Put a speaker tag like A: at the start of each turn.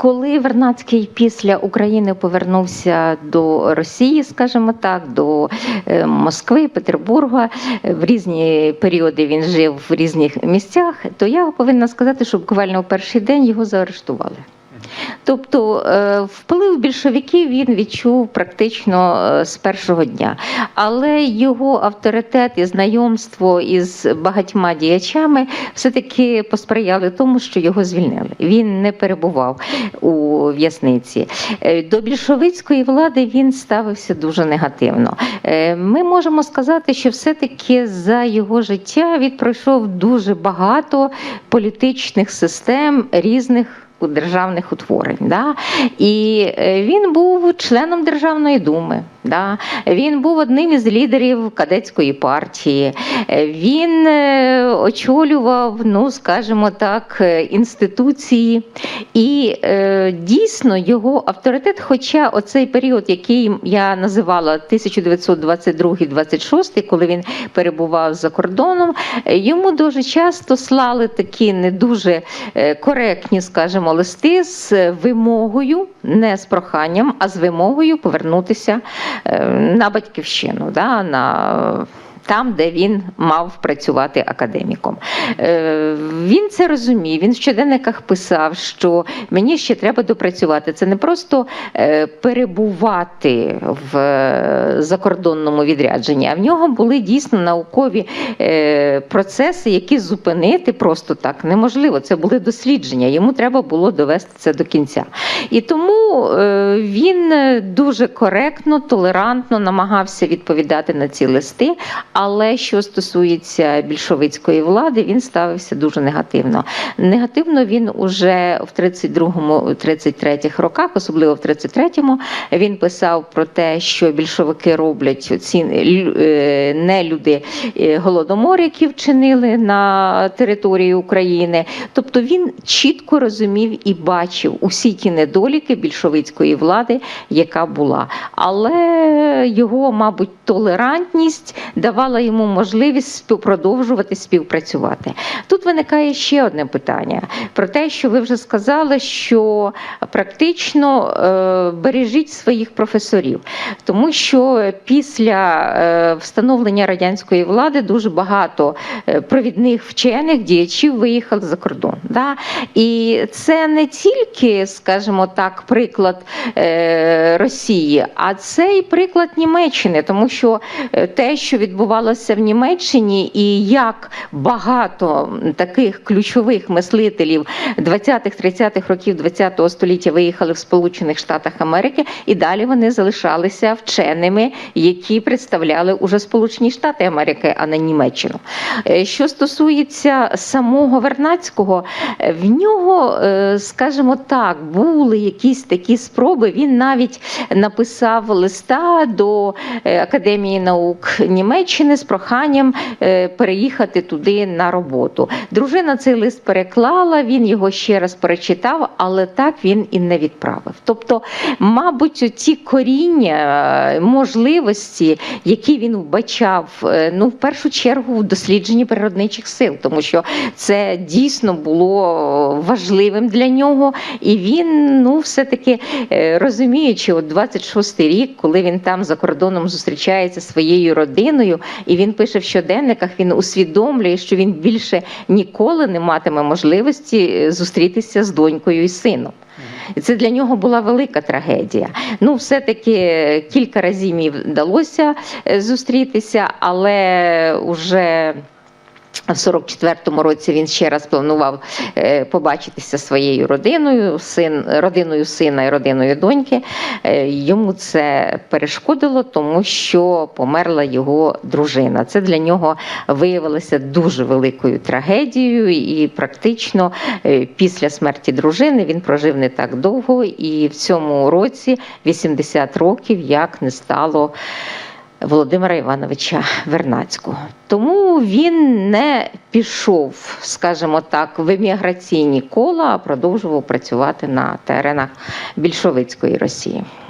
A: коли Вернацький після України повернувся до Росії, скажімо так, до е, Москви, Петербурга, е, в різні періоди він жив в різних місцях, то я повинна сказати, що буквально у перший день його заарештували. Тобто е, вплив більшовиків він відчув практично е, з першого дня. Але його авторитет і знайомство із багатьма діячами все-таки посприяли тому, що його звільнили. Він не перебував у в'язниці. Е, До більшовицької влади він ставився дуже негативно. Ми можемо сказати, що все-таки за його життя він пройшов дуже багато політичних систем різних державних утворень. Да? І е, він був членом Державної думи. Да? Він був одним із лідерів кадетської партії. Е, Він е, очолював, ну скажімо так, інституції. І е, дійсно його авторитет, хоча оцей період, який я називала 1922-26, коли він перебував за кордоном, йому дуже часто слали такі не дуже коректні, скажімо, листи з вимогою, не з проханням, а з вимогою повернутися е, на батьківщину, да, на там, де він мав працювати академіком. Е, Він це розумів. Він в щоденниках писав, що мені ще треба допрацювати. Це не просто е, перебувати в е, закордонному відрядженні, а в нього були дійсно наукові процеси, які зупинити просто так неможливо. Це були дослідження. Йому треба було довести це до кінця. І тому він дуже коректно, толерантно намагався відповідати на ці листи. Але що стосується більшовицької влади, він ставився дуже негативно. Негативно він уже в 32-33 роках, особливо в 33-му, він писав про те, що більшовики роблять ці е, нелюди е, голодомор, які вчинили на території України. Тобто він чітко розумів і бачив усі ті недоліки більшовицької влади, яка була. Але його, мабуть, толерантність давала йому можливість продовжувати співпрацювати. Тут виникає ще одне питання про те, що ви вже сказали, що практично е, бережіть своїх професорів, тому що після е, встановлення радянської влади дуже багато е, провідних вчених діячів виїхали за кордон. Да? І це не тільки, скажімо так, приклад Росії, а це і приклад Німеччини, тому що е, те, що відбувалося в Німеччині, і як багато таких ключових мислителів 20-30-х років 20-го століття виїхали в Сполучених Штатах Америки, і далі вони залишалися вченими, які представляли уже Сполучені Штати Америки, а не Німеччину. Е, Що стосується самого Вернацького, е, в нього, скажімо так, були якісь такі спроби. Він навіть написав листа до е, Академії наук Німеччини з проханням е, переїхати туди на роботу. Дружина цей лист переклала, він його ще раз перечитав, але так він і не відправив. Тобто, мабуть, ті коріння, е, можливості, які він вбачав, ну в першу чергу в дослідженні природничих сил, тому що це дійсно було важливим для нього, і він ну все-таки е, розуміючи, от 26-й рік, коли він там за кордоном зустрічається своєю родиною, і він пише в щоденниках, він усвідомлює, що він більше ніколи не матиме можливості е, зустрітися з донькою і сином. І це для нього була велика трагедія. Ну, все-таки кілька разів їй вдалося е, зустрітися, але уже. В 44-му році він ще раз планував е, побачитися своєю родиною, син, родиною сина і родиною доньки. Е, Йому це перешкодило, тому що померла його дружина. Це для нього виявилося дуже великою трагедією, і практично е, після смерті дружини він прожив не так довго, і в цьому році 80 років як не стало. Володимира Івановича Вернацького. Тому він не пішов, скажімо так, в еміграційні кола, а продовжував працювати на теренах більшовицької Росії.